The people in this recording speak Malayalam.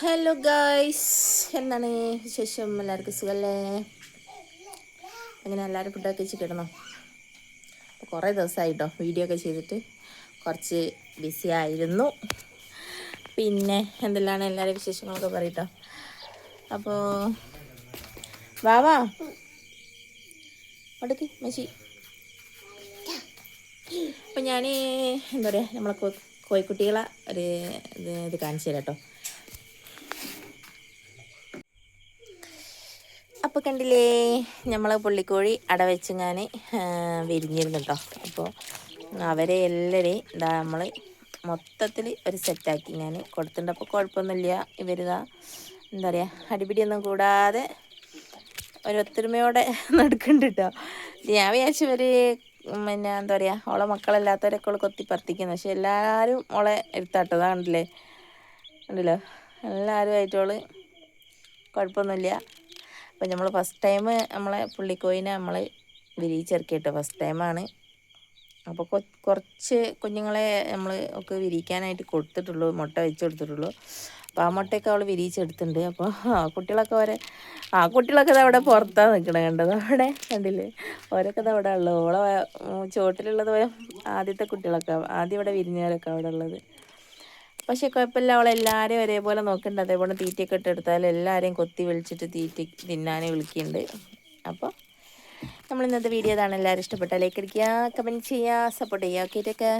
ഹലോ ഗായ്സ് എന്താണ് വിശേഷം? എല്ലാവർക്കും സുഖല്ലേ? അങ്ങനെ എല്ലാവരും ഫുഡൊക്കെ കിടന്നോ? അപ്പോൾ കുറേ ദിവസമായിട്ടോ വീഡിയോ ഒക്കെ ചെയ്തിട്ട് കുറച്ച് ബിസി ആയിരുന്നു. പിന്നെ എന്തെല്ലാണ് എല്ലാവരും വിശേഷങ്ങളൊക്കെ പറയട്ടോ. അപ്പോൾ വാവാ. അടുക്ക് മെസ്സി അപ്പം ഞാൻ എന്താ പറയുക നമ്മളെ കോഴിക്കുട്ടികളെ ഒരു ഇത് കാണിച്ചു തരാം കേട്ടോ അപ്പോൾ കണ്ടില്ലേ നമ്മൾ പുള്ളിക്കോഴി അട വെച്ച് ഞാൻ കേട്ടോ അപ്പോൾ അവരെ എല്ലാവരെയും ഇതാ നമ്മൾ മൊത്തത്തിൽ ഒരു സെറ്റാക്കി ഞാൻ കൊടുത്തിട്ടുണ്ട്. അപ്പോൾ കുഴപ്പമൊന്നുമില്ല ഇവരിതാ എന്താ പറയുക അടിപിടിയൊന്നും കൂടാതെ ഒരു ഒത്തൊരുമയോടെ നടക്കുന്നുണ്ട് കേട്ടോ ഞാൻ വിചാരിച്ചു ഇവർ പിന്നെ എന്താ പറയുക ഓളെ മക്കളല്ലാത്തവരൊക്കെ ഓളെ കൊത്തിപ്പറത്തിക്കുന്നു പക്ഷെ എല്ലാവരും ഓളെ എടുത്താട്ടതാണല്ലേ ഉണ്ടല്ലോ എല്ലാവരുമായിട്ടോൾ കുഴപ്പമൊന്നുമില്ല അപ്പം നമ്മൾ ഫസ്റ്റ് ടൈം നമ്മളെ പുള്ളിക്കോയിനെ നമ്മൾ വിരിയിച്ചിറക്കിയിട്ട് ഫസ്റ്റ് ടൈമാണ് അപ്പോൾ കുറച്ച് കുഞ്ഞുങ്ങളെ നമ്മൾ ഒക്കെ വിരിയിക്കാനായിട്ട് കൊടുത്തിട്ടുള്ളൂ മുട്ട വെച്ച് കൊടുത്തിട്ടുള്ളൂ. അപ്പോൾ ആ മുട്ടയൊക്കെ അവൾ വിരിയിച്ചെടുത്തിട്ടുണ്ട്. അപ്പോൾ ആ കുട്ടികളൊക്കെ വരെ ആ കുട്ടികളൊക്കെ അവിടെ പുറത്താണ് നിൽക്കണത് കണ്ടത്. അവിടെ കണ്ടില്ലേ? ഓരൊക്കെ അവിടെ ഉള്ളത്. ഓളെ ചുവട്ടിലുള്ളത് ആദ്യത്തെ കുട്ടികളൊക്കെ ആദ്യം ഇവിടെ വിരിഞ്ഞവരൊക്കെ അവിടെ ഉള്ളത്. പക്ഷേ കുഴപ്പമില്ല അവൾ എല്ലാവരെയും ഒരേപോലെ നോക്കുന്നുണ്ട് അതേപോലെ തീറ്റയൊക്കെ ഇട്ടെടുത്താൽ എല്ലാവരെയും കൊത്തി വിളിച്ചിട്ട് തീറ്റ തിന്നാനേ വിളിക്കുന്നുണ്ട് അപ്പോൾ നമ്മൾ ഇന്നത്തെ വീഡിയോ ഇതാണ്. എല്ലാവരും ഇഷ്ടപ്പെട്ടാൽ ലൈക്ക് അടിക്കുക കമന്റ് ചെയ്യുക സപ്പോർട്ട് ചെയ്യുക. ഓക്കെ